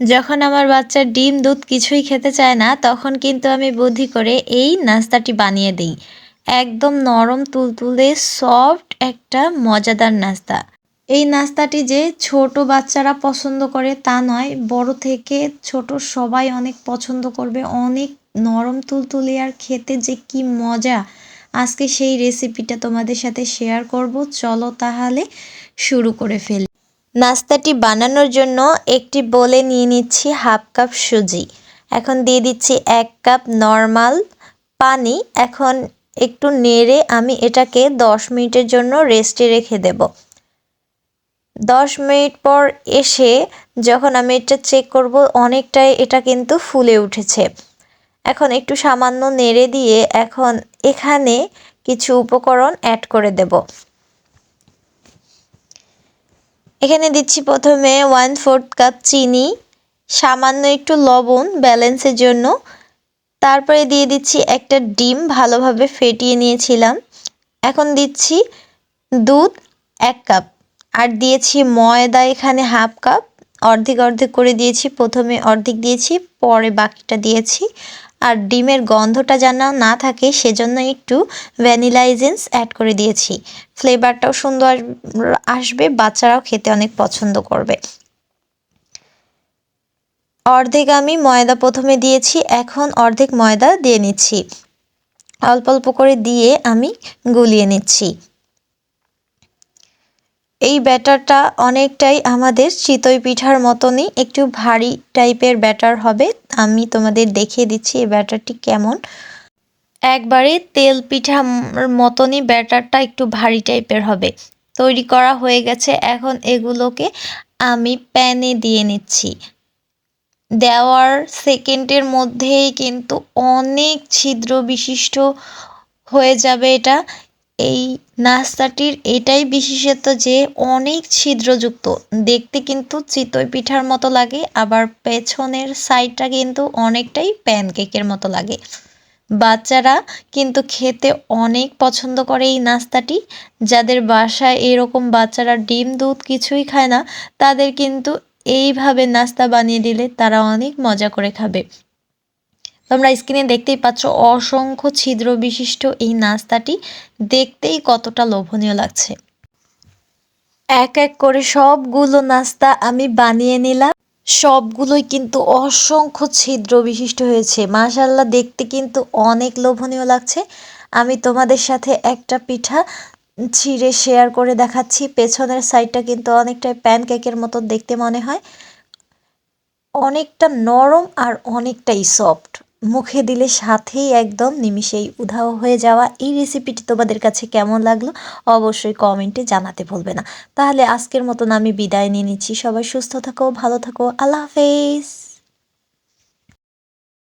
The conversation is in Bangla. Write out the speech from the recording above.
যখন আমার বাচ্চা ডিম, দুধ কিছুই খেতে চায় না, তখন কিন্তু আমি বুদ্ধি করে এই নাস্তাটি বানিয়ে দিই। একদম নরম, তুলতুলে, সফট একটা মজাদার নাস্তা। এই নাস্তাটি যে ছোট বাচ্চারা পছন্দ করে তা নয়, বড় থেকে ছোট সবাই অনেক পছন্দ করবে। অনেক নরম, তুলতুলে আর খেতে যে কি মজা! আজকে সেই রেসিপিটা তোমাদের সাথে শেয়ার করব। চলো তাহলে শুরু করে ফেলি। নাস্তাটি বানানোর জন্য একটি বলে নিয়ে নিচ্ছি হাফ কাপ সুজি। এখন দিয়ে দিচ্ছি এক কাপ নর্মাল পানি। এখন একটু নেড়ে আমি এটাকে দশ মিনিটের জন্য রেস্টে রেখে দেব। দশ মিনিট পর এসে যখন আমি এটা চেক করব, অনেকটাই এটা কিন্তু ফুলে উঠেছে। এখন একটু সামান্য নেড়ে দিয়ে এখন এখানে কিছু উপকরণ অ্যাড করে দেব। এখানে দিচ্ছি প্রথমে ওয়ান ফোর্থ কাপ চিনি, সামান্য একটু লবণ ব্যালেন্সের জন্য। তারপরে দিয়ে দিচ্ছি একটা ডিম, ভালোভাবে ফেটিয়ে নিয়েছিলাম। এখন দিচ্ছি দুধ, এক কাপ আর দিয়েছি ময়দা, এখানে হাফ কাপ অর্ধেক অর্ধেক করে দিয়েছি, প্রথমে অর্ধেক দিয়েছি, পরে বাকিটা দিয়েছি। আর ডিমের গন্ধটা যেন না থাকে, সেজন্য একটু ভ্যানিলা এজেন্স অ্যাড করে দিয়েছি। ফ্লেভারটাও সুন্দর আসবে, বাচ্চারাও খেতে অনেক পছন্দ করবে। অর্ধেক আমি ময়দা প্রথমে দিয়েছি, এখন অর্ধেক ময়দা দিয়ে নিচ্ছি। অল্প অল্প করে দিয়ে আমি গুলিয়ে নিচ্ছি। এই ব্যাটারটা অনেকটাই আমাদের চিতই পিঠার মতনই একটু ভারী টাইপের ব্যাটার হবে। আমি তোমাদের দেখিয়ে দিচ্ছি এই ব্যাটারটি কেমন। একবারে তেল পিঠা মতনই ব্যাটারটা একটু ভারী টাইপের হবে। তৈরি করা হয়ে গেছে। এখন এগুলোকে আমি প্যানে দিয়ে নিচ্ছি। দেওয়ার সেকেন্ডের মধ্যেই কিন্তু অনেক ছিদ্র বিশিষ্ট হয়ে যাবে এটা। এই নাস্তাটির এটাই বিশেষত যে অনেক ছিদ্রযুক্ত। দেখতে কিন্তু চিতই পিঠার মতো লাগে, আবার পেছনের সাইডটা কিন্তু অনেকটাই প্যানকেকের মতো লাগে। বাচ্চারা কিন্তু খেতে অনেক পছন্দ করে এই নাস্তাটি। যাদের বাসায় এরকম বাচ্চারা ডিম, দুধ কিছুই খায় না, তাদের কিন্তু এইভাবে নাস্তা বানিয়ে দিলে তারা অনেক মজা করে খাবে। তোমরা স্ক্রিনে দেখতেই পাচ্ছ অসংখ্য ছিদ্র বিশিষ্ট এই নাস্তাটি। দেখতেই কতটা লোভনীয় লাগছে। এক এক করে সবগুলো নাস্তা আমি বানিয়ে নিলাম। সবগুলোই কিন্তু অসংখ্য ছিদ্র বিশিষ্ট হয়েছে। মাশাল্লাহ দেখতে কিন্তু অনেক লোভনীয় লাগছে। আমি তোমাদের সাথে একটা পিঠা ছিঁড়ে শেয়ার করে দেখাচ্ছি। পেছনের সাইডটা কিন্তু অনেকটাই প্যানকেকের মতো দেখতে মনে হয়। অনেকটা নরম আর অনেকটাই সফট মুখে দিলে সাথেই একদম নিমিষেই উধাও হয়ে যাওয়া এই রেসিপিটি তোমাদের কাছে কেমন লাগল অবশ্যই কমেন্টে জানাতে ভুলবে না। তাহলে আজকের মতন আমি বিদায় নিয়ে নিচ্ছি। সবাই সুস্থ থাকো, ভালো থাকো, আল্লাহ হাফেজ।